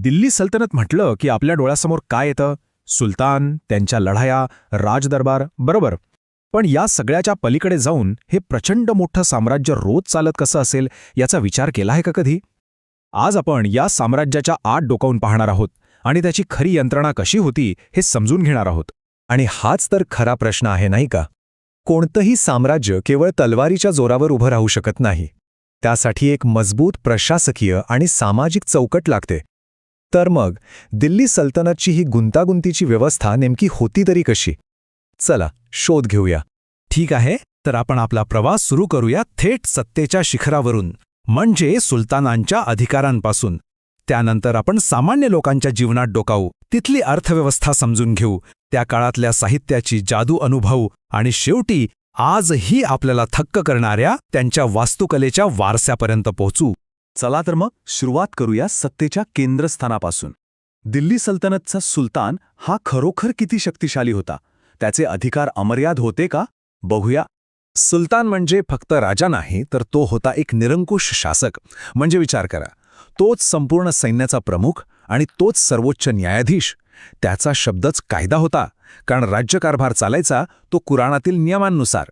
दिल्ली सल्तनत म्हटलं की आपल्या डोळ्यासमोर काय येतं? सुलतान त्यांच्या लढाया राजदरबार बरोबर. पण या सगळ्याच्या पलीकडे जाऊन हे प्रचंड मोठं साम्राज्य रोज चालत कसं असेल याचा विचार केला आहे का कधी? आज आपण या साम्राज्याच्या आत डोकावून पाहणार आहोत आणि त्याची खरी यंत्रणा कशी होती हे समजून घेणार आहोत. आणि हाच तर खरा प्रश्न आहे नाही का? कोणतंही साम्राज्य केवळ तलवारीच्या जोरावर उभं राहू शकत नाही. त्यासाठी एक मजबूत प्रशासकीय आणि सामाजिक चौकट लागते. तर मग दिल्ली सल्तनतची ही गुंतागुंतीची व्यवस्था नेमकी होती तरी कशी? चला शोध घेऊया. ठीक आहे तर आपण आपला प्रवास सुरू करूया थेट सत्तेच्या शिखरावरून म्हणजे सुलतानांच्या अधिकारांपासून. त्यानंतर आपण सामान्य लोकांच्या जीवनात डोकावू तिथली अर्थव्यवस्था समजून घेऊ त्या काळातल्या साहित्याची जादू अनुभवू आणि शेवटी आजही आपल्याला थक्क करणाऱ्या त्यांच्या वास्तुकलेच्या वारस्यापर्यंत पोहोचू. चला तर मग सुरुवात करूया सत्तेच्या केंद्रस्थानापासून. दिल्ली सल्तनतचा सुलतान हा खरोखर किती शक्तिशाली होता? त्याचे अधिकार अमर्याद होते का? बघूया. सुलतान म्हणजे फक्त राजा नाही तर तो होता एक निरंकुश शासक. म्हणजे विचार करा. तोच संपूर्ण सैन्याचा प्रमुख आणि तोच सर्वोच्च न्यायाधीश. त्याचा शब्दच कायदा होता. कारण राज्यकारभार चालायचा तो कुराणातील नियमांनुसार.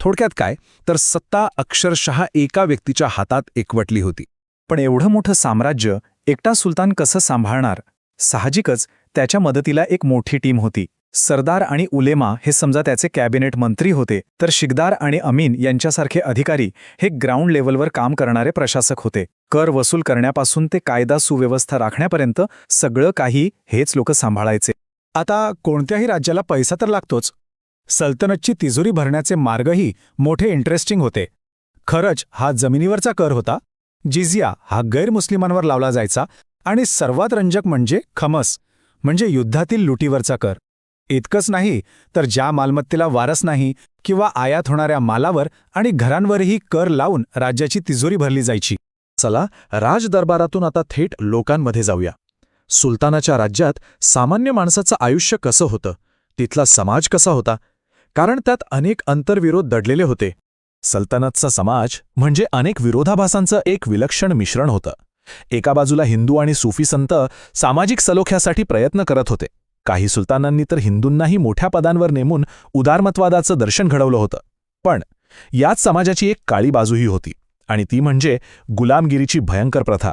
थोडक्यात काय? तर सत्ता अक्षरशः एका व्यक्तीच्या हातात एकवटली होती. पण एवढं मोठं साम्राज्य एकटा सुलतान कसं सांभाळणार? साहजिकच त्याच्या मदतीला एक मोठी टीम होती. सरदार आणि उलेमा हे समजा त्याचे कॅबिनेट मंत्री होते तर शिकदार आणि अमीन यांच्यासारखे अधिकारी हे ग्राउंड लेवलवर काम करणारे प्रशासक होते. कर वसूल करण्यापासून ते कायदा सुव्यवस्था राखण्यापर्यंत सगळं काही हेच लोक सांभाळायचे. आता कोणत्याही राज्याला पैसा तर लागतोच. सल्तनतची तिजोरी भरण्याचे मार्गही मोठे इंटरेस्टिंग होते. खरंच हा जमिनीवरचा कर होता? जिझिया हा गैरमुस्लिमांवर लावला जायचा आणि सर्वात रंजक म्हणजे खमस म्हणजे युद्धातील लुटीवरचा कर. इतकंच नाही तर ज्या मालमत्तेला वारस नाही किंवा आयात होणाऱ्या मालावर आणि घरांवरही कर लावून राज्याची तिजोरी भरली जायची. चला राजदरबारातून आता थेट लोकांमध्ये जाऊया. सुलतानाच्या राज्यात सामान्य माणसाचं आयुष्य कसं होतं? तिथला समाज कसा होता? कारण त्यात अनेक अंतर्विरोध दडलेले होते. सल्तनतचा समाज म्हणजे अनेक विरोधाभासांचं एक विलक्षण मिश्रण होतं. एका बाजूला हिंदू आणि सुफी संत सामाजिक सलोख्यासाठी प्रयत्न करत होते. काही सुलतानांनी तर हिंदूंनाही मोठ्या पदांवर नेमून उदारमतवादाचं दर्शन घडवलं होतं. पण याच समाजाची एक काळी बाजूही होती आणि ती म्हणजे गुलामगिरीची भयंकर प्रथा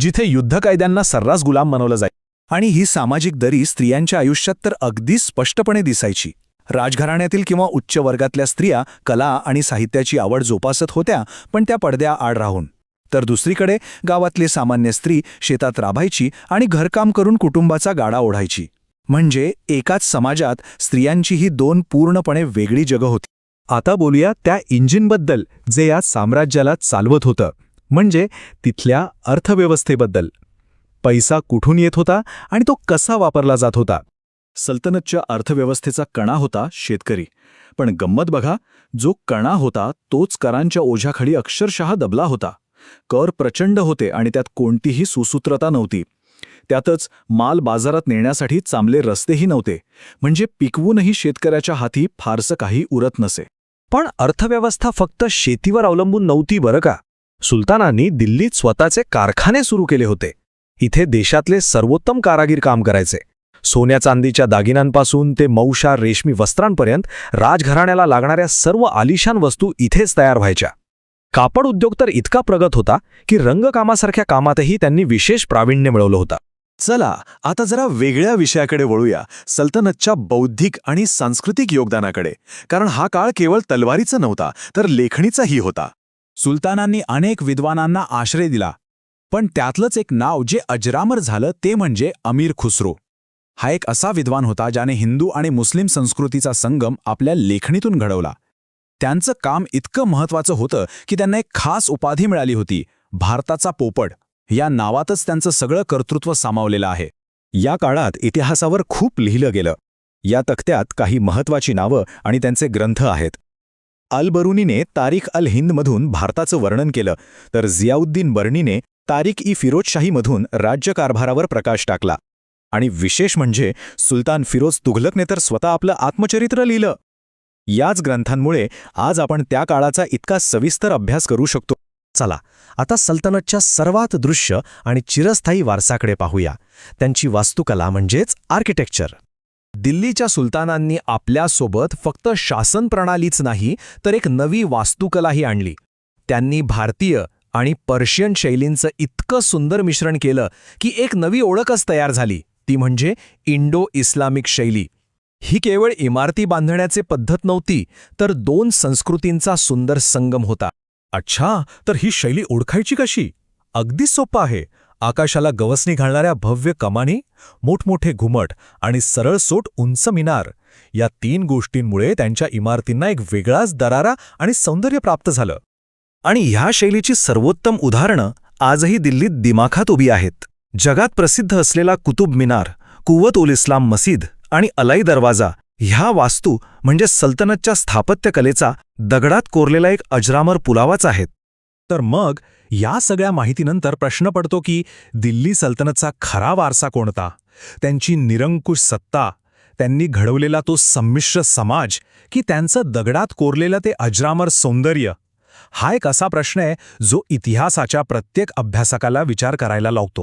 जिथे युद्धकायद्यांना सर्रास गुलाम बनवलं जाई आणि ही सामाजिक दरी स्त्रियांच्या आयुष्यात तर अगदी स्पष्टपणे दिसायची. राजघराण्यातील किंवा उच्च वर्गातल्या स्त्रिया कला आणि साहित्याची आवड जोपासत होत्या पण त्या पडद्या आड राहून. तर दुसरीकडे गावातली सामान्य स्त्री शेतात राबायची आणि घरकाम करून कुटुंबाचा गाडा ओढायची. म्हणजे एकाच समाजात स्त्रियांची ही दोन पूर्णपणे वेगळी जगं होती. आता बोलूया त्या इंजिनबद्दल जे या साम्राज्याला चालवत होतं. म्हणजे तिथल्या अर्थव्यवस्थेबद्दल. पैसा कुठून येत होता आणि तो कसा वापरला जात होता? सल्तनतच्या अर्थव्यवस्थेचा कणा होता शेतकरी. पण गंमत बघा जो कणा होता तोच करांच्या ओझ्याखाली अक्षरशः दबला होता. कर प्रचंड होते आणि त्यात कोणतीही सुसूत्रता नव्हती. त्यातच माल बाजारात नेण्यासाठी चांगले रस्तेही नव्हते. म्हणजे पिकवूनही शेतकऱ्याच्या हाती फारसं काही उरत नसे. पण अर्थव्यवस्था फक्त शेतीवर अवलंबून नव्हती बरं का? सुलतानांनी दिल्लीत स्वतःचे कारखाने सुरू केले होते. इथे देशातले सर्वोत्तम कारागीर काम करायचे. सोन्या चांदीच्या दागिन्यांपासून ते मौशा रेशमी वस्त्रांपर्यंत राजघराण्याला लागणाऱ्या सर्व आलिशान वस्तू इथेच तयार व्हायच्या. कापड उद्योग तर इतका प्रगत होता की रंगकामासारख्या कामातही त्यांनी विशेष प्रावीण्य मिळवलं होतं. चला आता जरा वेगळ्या विषयाकडे वळूया सल्तनतच्या बौद्धिक आणि सांस्कृतिक योगदानाकडे. कारण हा काळ केवळ तलवारीचा नव्हता तर लेखणीचाही होता. सुलतानांनी अनेक विद्वानांना आश्रय दिला. पण त्यातलंच एक नाव जे अजरामर झालं ते म्हणजे अमीर खुसरो. हा एक असा विद्वान होता ज्याने हिंदू आणि मुस्लिम संस्कृतीचा संगम आपल्या लेखणीतून घडवला. त्यांचं काम इतकं महत्वाचं होतं की त्यांना एक खास उपाधी मिळाली होती भारताचा पोपट. या नावातच त्यांचं सगळं कर्तृत्व सामावलेलं आहे. या काळात इतिहासावर खूप लिहिलं गेलं. या तक्त्यात काही महत्वाची नावं आणि त्यांचे ग्रंथ आहेत. अल बरुनीने तारीख अल हिंदमधून भारताचं वर्णन केलं तर जियाउद्दीन बर्णीने तारीख ई फिरोजशाहीमधून राज्यकारभारावर प्रकाश टाकला. आणि विशेष म्हणजे सुलतान फिरोज तुघलकने तर स्वतः आपलं आत्मचरित्र लिहिलं. याच ग्रंथांमुळे आज आपण त्या काळाचा इतका सविस्तर अभ्यास करू शकतो. चला आता सल्तनतच्या सर्वात दृश्य आणि चिरस्थायी वारसाकडे पाहूया. त्यांची वास्तुकला म्हणजेच आर्किटेक्चर. दिल्लीच्या सुलतानांनी आपल्यासोबत फक्त शासन प्रणालीच नाही तर एक नवी वास्तुकलाही आणली. त्यांनी भारतीय आणि पर्शियन शैलींचं इतकं सुंदर मिश्रण केलं की एक नवी ओळखच तयार झाली. ती म्हणजे इंडो इस्लामिक शैली. ही केवळ इमारती बांधण्याचे पद्धत नव्हती तर दोन संस्कृतींचा सुंदर संगम होता. अच्छा तर ही शैली ओळखायची कशी? अगदी सोपं आहे. आकाशाला गवसणी घालणाऱ्या भव्य कमानी मोठमोठे घुमट आणि सरळसोट उंच मिनार. या तीन गोष्टींमुळे त्यांच्या इमारतींना एक वेगळाच दरारा आणि सौंदर्य प्राप्त झालं. आणि ह्या शैलीची सर्वोत्तम उदाहरणं आजही दिल्लीत दिमाखात उभी आहेत. जगात प्रसिद्ध असलेला कुतुब मिनार कुवत उल इस्लाम मसीद आणि अलाई दरवाजा ह्या वास्तू म्हणजे सल्तनतच्या स्थापत्यकलेचा दगडात कोरलेला एक अजरामर पुलावाच आहेत. तर मग या सगळ्या माहितीनंतर प्रश्न पडतो की दिल्ली सल्तनतचा खरा वारसा कोणता? त्यांची निरंकुश सत्ता त्यांनी घडवलेला तो संमिश्र समाज की त्यांचं दगडात कोरलेलं ते अजरामर सौंदर्य? हा एक असा प्रश्न आहे जो इतिहासाच्या प्रत्येक अभ्यासकाला विचार करायला लावतो.